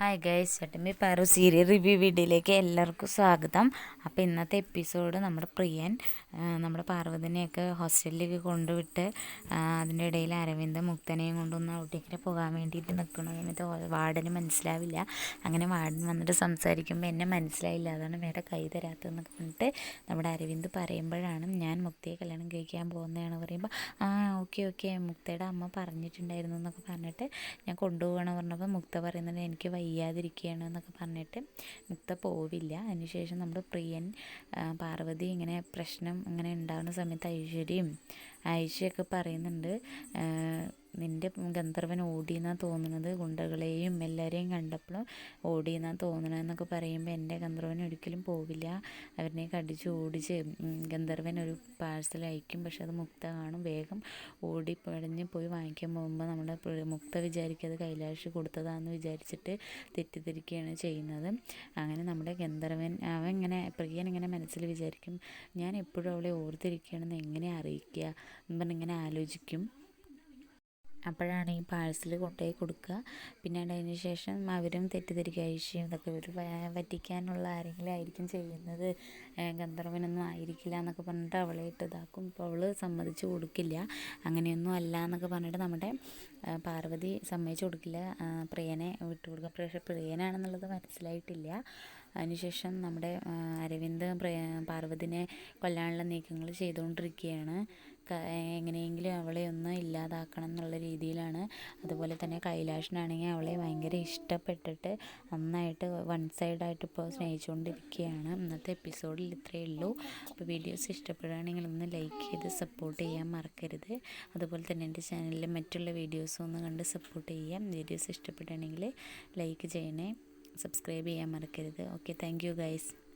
Hi guys Chattambi Paru serial review വീഡിയോയിലേക്ക് എല്ലാവർക്കും സ്വാഗതം. അപ്പോൾ ഇന്നത്തെ എപ്പിസോഡ് നമ്മുടെ പ്രിയൻ നമ്മുടെ പാർവതിനെയൊക്കെ ഹോസ്റ്റലിലേക്ക് കൊണ്ടുവിട്ട് അതിന്റെ ഇടയിൽ അരവിന്ദ് മുക്തനെയും കൊണ്ടുവന്ന് ഔട്ടിങ്ങിന് പോകാൻ വേണ്ടിയിട്ട് നിൽക്കണോ എന്നിട്ട് വാർഡന് മനസ്സിലാവില്ല. അങ്ങനെ വാർഡൻ വന്നിട്ട് സംസാരിക്കുമ്പോൾ എന്നെ മനസ്സിലായില്ല. അതാണ് വേറെ കൈ തരാത്തതെന്നൊക്കെ പറഞ്ഞിട്ട് നമ്മുടെ അരവിന്ദ് പറയുമ്പോഴാണ് ഞാൻ മുക്തയെ കല്യാണം കഴിക്കാൻ പോകുന്നതാണ് പറയുമ്പോൾ ആ ഓക്കെ ഓക്കെ മുക്തയുടെ അമ്മ പറഞ്ഞിട്ടുണ്ടായിരുന്നു എന്നൊക്കെ പറഞ്ഞിട്ട് ഞാൻ കൊണ്ടുപോകണം പറഞ്ഞപ്പോൾ മുക്ത പറയുന്നുണ്ട് എനിക്ക് വയ്യ വയ്യാതിരിക്കുകയാണ് എന്നൊക്കെ പറഞ്ഞിട്ട് മുക്ത പോവില്ല. അതിനുശേഷം നമ്മുടെ പ്രിയൻ പാർവതി ഇങ്ങനെ പ്രശ്നം ഇങ്ങനെ ഉണ്ടാകുന്ന സമയത്ത് ഐശ്വര്യയും ആയിഷയൊക്കെ പറയുന്നുണ്ട്. നിന്റെ ഗന്ധർവൻ ഓടിയെന്നാണ് തോന്നുന്നത്? ഗുണ്ടകളെയും എല്ലാവരെയും കണ്ടപ്പോൾ ഓടിയെന്നാണ് തോന്നുന്നത് എന്നൊക്കെ പറയുമ്പോൾ എന്റെ ഗന്ധർവൻ ഒരിക്കലും പോവില്ല. അവരിനെ കടിച്ച് ഓടിച്ച് ഗന്ധർവൻ ഒരു പാഴ്സൽ അയക്കും. പക്ഷെ അത് മുക്ത കാണും വേഗം ഓടി പടഞ്ഞ് പോയി വാങ്ങിക്കാൻ പോകുമ്പോൾ നമ്മുടെ മുക്ത വിചാരിക്കുക കൈലാഷ് കൊടുത്തതാണെന്ന് വിചാരിച്ചിട്ട് തെറ്റിദ്ധരിക്കുകയാണ് ചെയ്യുന്നത്. അങ്ങനെ നമ്മുടെ ഗന്ധർവൻ അവൻ ഇങ്ങനെ പ്രിയൻ ഇങ്ങനെ മനസ്സിൽ വിചാരിക്കും ഞാൻ എപ്പോഴും അവളെ ഓർത്തിരിക്കുകയാണെന്ന് എങ്ങനെ അറിയിക്കുക? എന്ന് പറഞ്ഞിങ്ങനെ ആലോചിക്കും. അപ്പോഴാണ് ഈ പാഴ്സൽ കൊണ്ടുപോയി കൊടുക്കുക. പിന്നീട് അതിന് ശേഷം അവരും തെറ്റിദ്ധരിക്കുക ഇതൊക്കെ ഒരു പറ്റിക്കാനുള്ള ആരെങ്കിലും ആയിരിക്കും ചെയ്യുന്നത്. ഗന്ധർവനൊന്നും ആയിരിക്കില്ല എന്നൊക്കെ പറഞ്ഞിട്ട് അവളെ ഇട്ട് ഇതാക്കും. ഇപ്പോൾ അവൾ സമ്മതിച്ചു കൊടുക്കില്ല. അങ്ങനെയൊന്നും അല്ല എന്നൊക്കെ പറഞ്ഞിട്ട് നമ്മുടെ പാർവതി സമ്മതിച്ചു കൊടുക്കില്ല. പ്രിയനെ വിട്ടു കൊടുക്കുക പക്ഷേ പ്രിയനാണെന്നുള്ളത് മനസ്സിലായിട്ടില്ല. അതിനുശേഷം നമ്മുടെ അരവിന്ദ് പാർവതിനെ കൊല്ലാനുള്ള നീക്കങ്ങൾ ചെയ്തുകൊണ്ടിരിക്കുകയാണ്. എങ്ങനെയെങ്കിലും അവളെ ഒന്ന് ഇല്ലാതാക്കണം എന്നുള്ള രീതിയിലാണ്. അതുപോലെ തന്നെ കൈലാഷിനാണെങ്കിൽ അവളെ ഭയങ്കര ഇഷ്ടപ്പെട്ടിട്ട് നന്നായിട്ട് വൺ സൈഡായിട്ട് ഇപ്പോൾ സ്നേഹിച്ചുകൊണ്ടിരിക്കുകയാണ്. ഇന്നത്തെ എപ്പിസോഡിൽ ഇത്രയേ ഉള്ളൂ. അപ്പോൾ വീഡിയോസ് ഇഷ്ടപ്പെടുകയാണെങ്കിൽ ഒന്ന് ലൈക്ക് ചെയ്ത് സപ്പോർട്ട് ചെയ്യാൻ മറക്കരുത്. അതുപോലെ തന്നെ എന്റെ ചാനലിലെ മറ്റുള്ള വീഡിയോസും ഒന്ന് കണ്ട് സപ്പോർട്ട് ചെയ്യാം. വീഡിയോസ് ഇഷ്ടപ്പെടുകയാണെങ്കിൽ ലൈക്ക് ചെയ്യണേ. സബ്സ്ക്രൈബ് ചെയ്യാൻ മറക്കരുത്. Okay thank you guys